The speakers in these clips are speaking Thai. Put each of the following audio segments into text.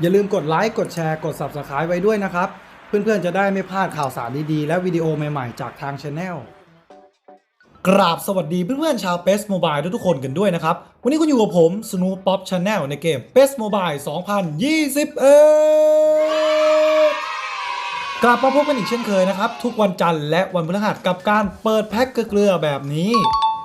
อย่าลืมกดไลค์กดแชร์กด Subscribe ไว้ด้วยนะครับ เพื่อนๆจะได้ไม่พลาดข่าวสารดีๆ และวิดีโอใหม่ๆ จากทางช anel กราบสวัสดีเพื่อนๆชาว PES Mobile ทุกๆคนกันด้วยนะครับ วันนี้คุณอยู่กับผม Snoop Pop Channel ในเกม PES Mobile 2021กลับมาพบกันอีกเช่นเคยนะครับ ทุกวันจันทร์และวันพฤหัสกับการเปิดแพ็คเกลือแบบนี้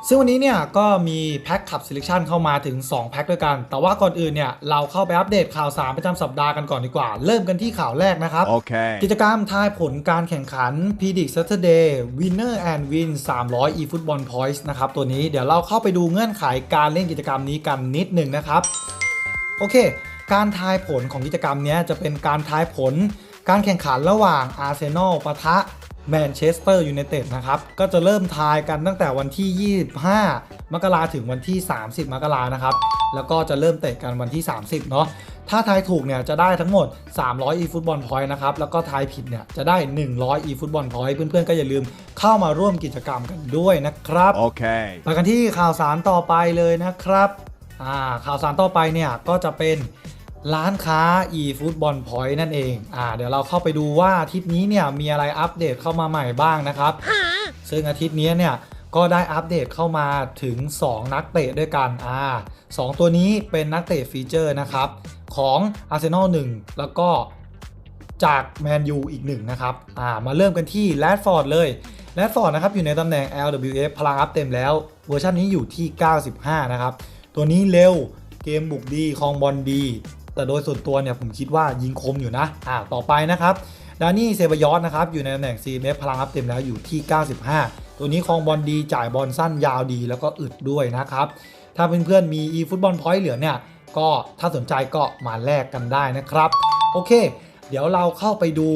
ซึ่งวันนี้เนี่ยก็มีแพ็คขับ Selection เข้ามาถึง 2 แพ็คด้วยกัน แต่ว่าก่อนอื่นเนี่ยเราเข้าไปอัปเดตข่าวสารประจำสัปดาห์กันก่อนดีกว่า เริ่มกันที่ข่าวแรกนะครับ Okay. กิจกรรมทายผลการแข่งขัน p d i c Saturday Winner and Win 300 eFootball Points นะครับ ตัวนี้เดี๋ยวเราเข้าไปดูเงื่อนไขการเล่นกิจกรรมนี้กันนิดหนึ่งนะครับ โอเค การทายผลของกิจกรรมเนี้ยจะเป็นการทายผลการแข่งขันระหว่างอาร์เซนอลปะทะ แมนเชสเตอร์ยูไนเต็ดนะครับ ก็จะเริ่มทายกันตั้งแต่วันที่ 25 มกราถึงวันที่ 30 มกรานะครับ แล้วก็จะเริ่มเตะกันวันที่ 30 เนาะ ถ้าทายถูกเนี่ยจะได้ทั้งหมด 300 eFootball Point นะครับ แล้วก็ทายผิดเนี่ยจะได้ 100 eFootball Point เพื่อนๆ ก็อย่าลืมเข้ามาร่วมกิจกรรมกันด้วยนะครับ Okay. ไปกันที่ข่าวสารต่อไปเลยนะครับ อ่า ข่าวสารต่อไปเนี่ยก็จะเป็น ร้านค้า eFootball Point นั่นเอง อ่า เดี๋ยวเราเข้าไปดูว่าอาทิตย์นี้เนี่ยมีอะไรอัปเดตเข้ามาใหม่บ้างนะครับ ซึ่งอาทิตย์นี้เนี่ยก็ได้อัปเดตเข้ามาถึง 2 นักเตะด้วยกัน อ่าสองตัวนี้เป็นนักเตะฟีเจอร์นะครับ ของ Arsenal 1 แล้วก็จากแมนยูอีกหนึ่งนะครับ อ่า มาเริ่มกันที่แรดฟอร์ดเลยแรดฟอร์ดนะครับอยู่ในตำแหน่ง LWF พลังอัพเต็มแล้ว เวอร์ชันนี้อยู่ที่ 95 นะครับ ตัวนี้เร็ว เกมบุกดีครองบอลดี แต่โดยส่วนตัวเนี่ยผมคิดว่ายิงคมอยู่นะอ่าต่อไปนะครับดานี่เซบายอสนะครับอยู่ในตำแหน่ง CMF พลังอัพเต็มแล้วอยู่ที่ 95 ตัวนี้ครองบอลดีจ่ายบอลสั้นยาวดีแล้วก็อึดด้วยนะครับ ถ้าเพื่อนๆมี eFootball Point เหลือเนี่ย ก็ถ้าสนใจก็มาแลกกันได้นะครับ โอเค เดี๋ยวเราเข้าไปดู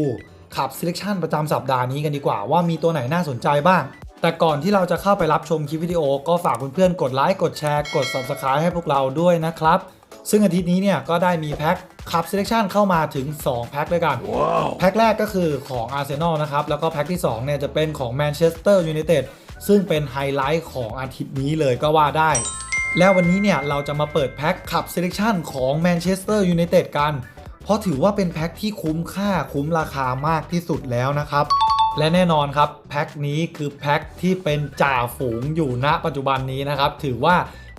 ขับ Selection ประจำสัปดาห์นี้กันดีกว่าว่ามีตัวไหนน่าสนใจบ้าง แต่ก่อนที่เราจะเข้าไปรับชมคลิปวิดีโอ ก็ฝากเพื่อนๆกดไลค์กดแชร์กด Subscribe ให้พวกเราด้วยนะครับ ซึ่งอาทิตย์นี้เนี่ยก็ได้มีแพ็คขับ Selection เข้ามาถึง 2 แพ็คด้วยกัน Wow. แพ็คแรกก็คือของ Arsenal นะครับ แล้วก็แพ็คที่2เนี่ยจะเป็นของ Manchester United ซึ่งเป็นไฮไลท์ของอาทิตย์นี้เลยก็ว่าได้ แล้ววันนี้เนี่ยเราจะมาเปิดแพ็คขับ Selection ของ Manchester United กัน เพราะถือว่าเป็นแพ็คที่คุ้มค่าคุ้มราคามากที่สุดแล้วนะครับ และแน่นอนครับแพ็คนี้คือแพ็คที่เป็นจ่าฝูงอยู่ณปัจจุบันนี้นะครับถือว่า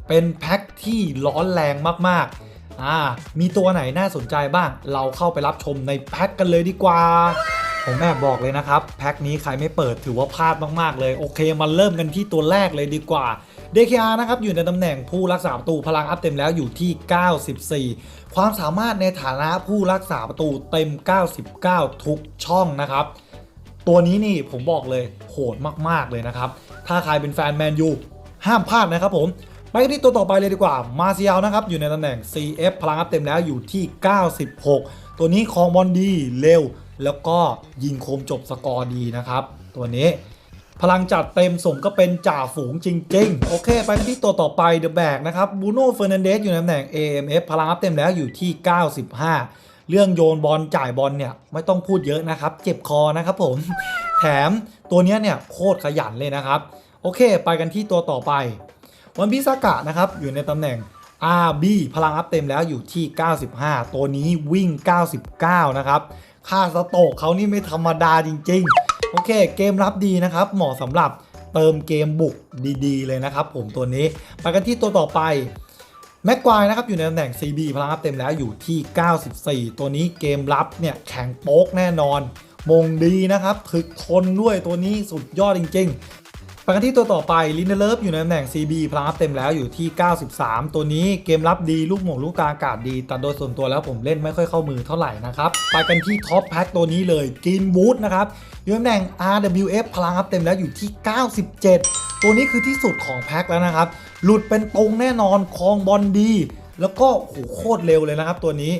เป็นแพ็คที่ร้อนแรงมากๆอ่ามีตัวไหนน่าสนใจบ้าง เราเข้าไปรับชมในแพ็คกันเลยดีกว่า ผมแอบบอกเลยนะครับ แพ็คนี้ใครไม่เปิดถือว่าพลาดมากๆ เลย โอเคมาเริ่มกันที่ตัวแรกเลยดีกว่า DKR นะครับอยู่ในตำแหน่งผู้รักษาประตูพลังอัพเต็มแล้วอยู่ที่ 94 ความสามารถในฐานะผู้รักษาประตูเต็ม 99 ทุกช่องนะครับ ตัวนี้นี่ผมบอกเลยโหดมากๆเลยนะครับ ถ้าใครเป็นแฟนแมนยูห้ามพลาดนะครับผม ไปที่ตัวต่อไปเลยดีกว่า มาเซียลนะครับ อยู่ในตำแหน่ง CF พลังอัพเต็มแล้วอยู่ที่ 96 ตัวนี้คองบอลดีเร็ว แล้วก็ยิงโคมจบสกอร์ดีนะครับ ตัวนี้พลังจัดเต็มสมก็เป็นจ่าฝูงจริง ๆ โอเค ไปที่ตัวต่อไปเดอะแบกนะครับบูโน่เฟอร์นันเดสอยู่ในตำแหน่ง AMF พลังอัพเต็มแล้วอยู่ที่ 95 เรื่องโยนบอลจ่ายบอลเนี่ยไม่ต้องพูดเยอะนะครับ เจ็บคอนะครับผม แถมตัวนี้เนี่ยโคตรขยันเลยนะครับ โอเค ไปกันที่ตัวต่อไป วันพิซากะนะครับอยู่ในตำแหน่ง RB พลังอัพเต็มแล้วอยู่ที่ 95 ตัวนี้วิ่ง 99 นะครับ ค่าสโตกเขานี่ไม่ธรรมดาจริง ๆ โอเค เกมรับดีนะครับ เหมาะสำหรับเติมเกมบุกดีๆ เลยนะครับผมตัวนี้ ไปกันที่ตัวต่อไปแม็กควายนะครับอยู่ในตำแหน่ง CB พลังอัพเต็มแล้วอยู่ที่ 94 ตัวนี้เกมรับเนี่ยแข็งโป๊กแน่นอน มงดีนะครับถึกทนด้วยตัวนี้สุดยอดจริง ๆ ไปกันที่ตัวต่อไปลินเดเลฟอยู่ในตำแหน่ง CB พลังเต็มแล้วอยู่ที่ 93 ตัวนี้เกมรับดีลูกหม่งลูกกลางอากาศดี แต่โดยส่วนตัวแล้วผมเล่นไม่ค่อยเข้ามือเท่าไหร่นะครับไปกันที่ท็อปแพ็คตัวนี้เลยกินวูดนะครับอยู่ในตำแหน่ง RWF พลังอัพเต็มแล้วอยู่ที่ 97 ตัวนี้คือที่สุดของแพ็คแล้วนะครับ หลุดเป็นตรงแน่นอนครองบอลดี แล้วก็โหโคตรเร็วเลยนะครับ ตัวนี้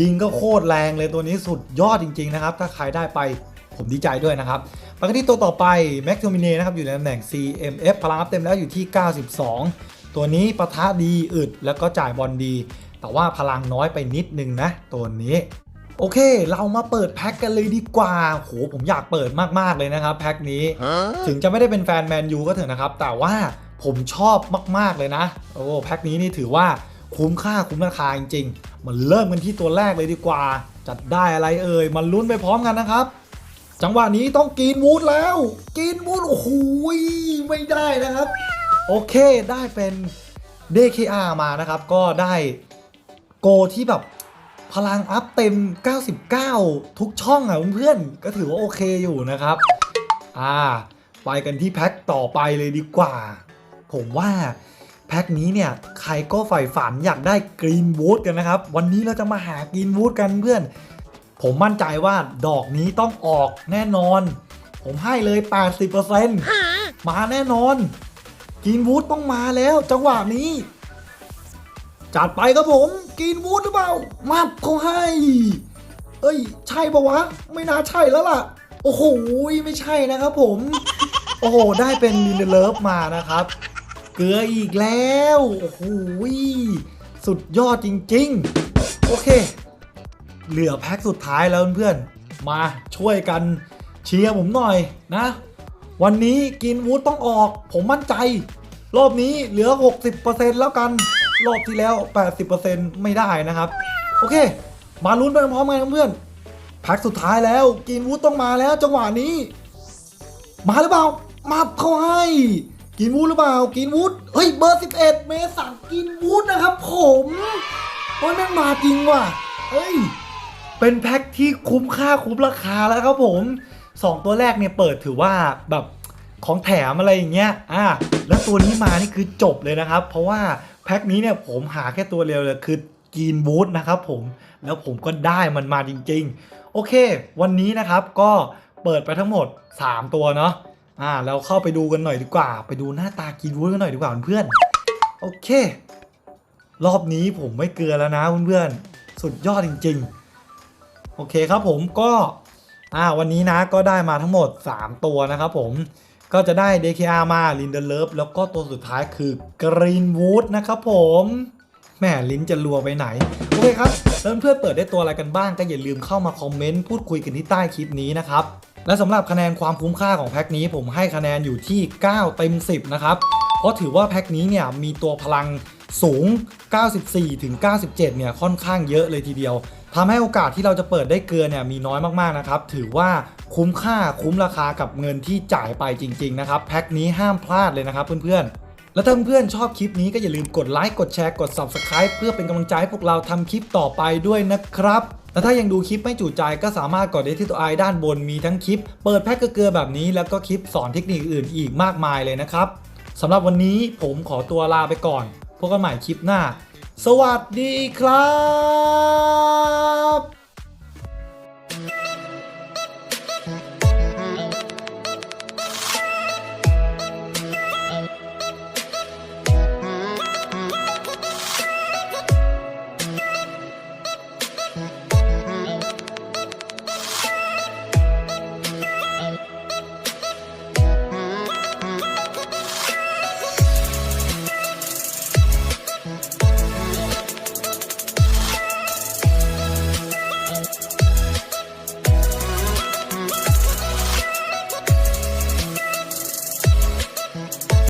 ยิงก็โคตรแรงเลยตัวนี้สุดยอดจริง ๆ นะครับ ถ้าใครได้ไปผมดีใจด้วยนะครับ ไปกันที่ตัวต่อไป m a c t o m i n e นะครับอยู่ในตำแหน่ง CMF พลังอัพเต็มแล้วอยู่ที่ 92 ตัวนี้ปะทะดีอึดแล้วก็จ่ายบอลดี แต่ว่าพลังน้อยไปนิดนึงนะ ตัวนี้ โอเค เรามาเปิดแพ็คกันเลยดีกว่าโหผมอยากเปิดมาก ๆ เลยนะครับแพ็คนี้ Huh? ถึงจะไม่ได้เป็นแฟนแมนยูก็เถอะนะครับ แต่ว่าผมชอบมาก ๆ เลยนะ โอ้แพ็คนี้นี่ถือว่าคุ้มค่าคุ้มราคาจริงมาเริ่มกันที่ตัวแรกเลยดีกว่า จัดได้อะไรเอ่ยมาลุ้นไปพร้อมกันนะครับ จังหวะนี้ต้องกินวูดแล้ว กินวูดโอ้โหไม่ได้นะครับ โอเคได้เป็น DKR มานะครับ ก็ได้โกที่แบบพลังอัพเต็ม 99 ทุกช่องอะเพื่อนก็ถือว่าโอเคอยู่นะครับ อ่า ไปกันที่แพ็คต่อไปเลยดีกว่า ผมว่าแพ็คนี้เนี่ย ใครก็ใฝ่ฝันอยากได้กรีนวูดกันนะครับ วันนี้เราจะมาหากรีนวูดกันเพื่อน ผมมั่นใจว่าดอกนี้ต้องออกแน่นอน ผมให้เลย 80%มาแน่นอนกรีนวูดต้องมาแล้ว จังหวะนี้ จัดไปครับผมกรีนวูดหรือเปล่ามาเขาให้ เอ้ย ใช่ปะวะ ไม่น่าใช่แล้วล่ะ โอ้โห ไม่ใช่นะครับผม โอ้โห ได้เป็นลินเดเลิฟมานะครับ เกลืออีกแล้ว โอ้โห สุดยอดจริง ๆ โอเค เหลือแพ็คสุดท้ายแล้วเพื่อนๆ มาช่วยกันเชียร์ผมหน่อยนะ วันนี้กินวูดต้องออก ผมมั่นใจ รอบนี้เหลือ 60%แล้วกัน รอบที่แล้ว 80%ไม่ได้นะครับ โอเค มาลุ้นไปพร้อมกันเพื่อนๆแพ็คสุดท้ายแล้วกินวูดต้องมาแล้วจังหวะนี้ มาหรือเปล่า มาเขาให้กินวูดหรือเปล่า กินวูดเฮ้ยเบอร์ 11 เมสันกินวูดนะครับ ผมโอ้ยแม่งมาจริงว่ะเฮ้ย เป็นแพ็คที่คุ้มค่าคุ้มราคาแล้วครับผม 2 ตัวแรกเนี่ยเปิดถือว่าแบบของแถมอะไรอย่างเงี้ย อ่า แล้วตัวนี้มานี่คือจบเลยนะครับ เพราะว่าแพ็คนี้เนี่ยผมหาแค่ตัวเดียวเลยคือกีนวูดนะครับผม แล้วผมก็ได้มันมาจริง ๆ โอเค วันนี้นะครับก็เปิดไปทั้งหมด 3 ตัวเนาะ อ่า เราเข้าไปดูกันหน่อยดีกว่า ไปดูหน้าตากีนวูดกันหน่อยดีกว่าเพื่อนโอเค รอบนี้ผมไม่เกลือแล้วนะเพื่อนๆ สุดยอดจริง ๆ โอเคครับผมก็อ่าวันนี้นะก็ได้มาทั้งหมด 3 ตัวนะครับผมก็จะได้ DKR มา l i n d e l o v แล้วก็ตัวสุดท้ายคือ Greenwood นะครับผมแหมลิ้นจะรัวไปไหน โอเคครับแล้วเพื่อนๆเปิดได้ตัวอะไรกันบ้างก็อย่าลืมเข้ามาคอมเมนต์พูดคุยกันที่ใต้คลิปนี้นะครับและสำหรับคะแนนความคุ้มค่าของแพ็คนี้ผมให้คะแนนอยู่ที่ 9 เต็ม 10 นะครับ เพราะถือว่าแพ็คนี้เนี่ยมีตัวพลังสูง 94ถึง97 เนี่ยค่อนข้างเยอะเลยทีเดียว ทำให้โอกาสที่เราจะเปิดได้เกลือเนี่ยมีน้อยมากๆนะครับ ถือว่าคุ้มค่าคุ้มราคากับเงินที่จ่ายไปจริง ๆ นะครับ แพ็คนี้ห้ามพลาดเลยนะครับเพื่อนๆแล้วถ้าเพื่อนๆชอบคลิปนี้ก็อย่าลืมกดไลค์กดแชร์กด Subscribe เพื่อเป็นกำลังใจให้พวกเราทำคลิปต่อไปด้วยนะครับ และถ้ายังดูคลิปไม่จุใจก็สามารถกดได้ที่ตัวไอด้านบนมีทั้งคลิป เปิดแพ็คเกลือแบบนี้แล้วก็คลิปสอนเทคนิคอื่นอีกมากมายเลยนะครับสำหรับวันนี้ผมขอตัวลาไปก่อน พบกันใหม่คลิปหน้า สวัสดีครับ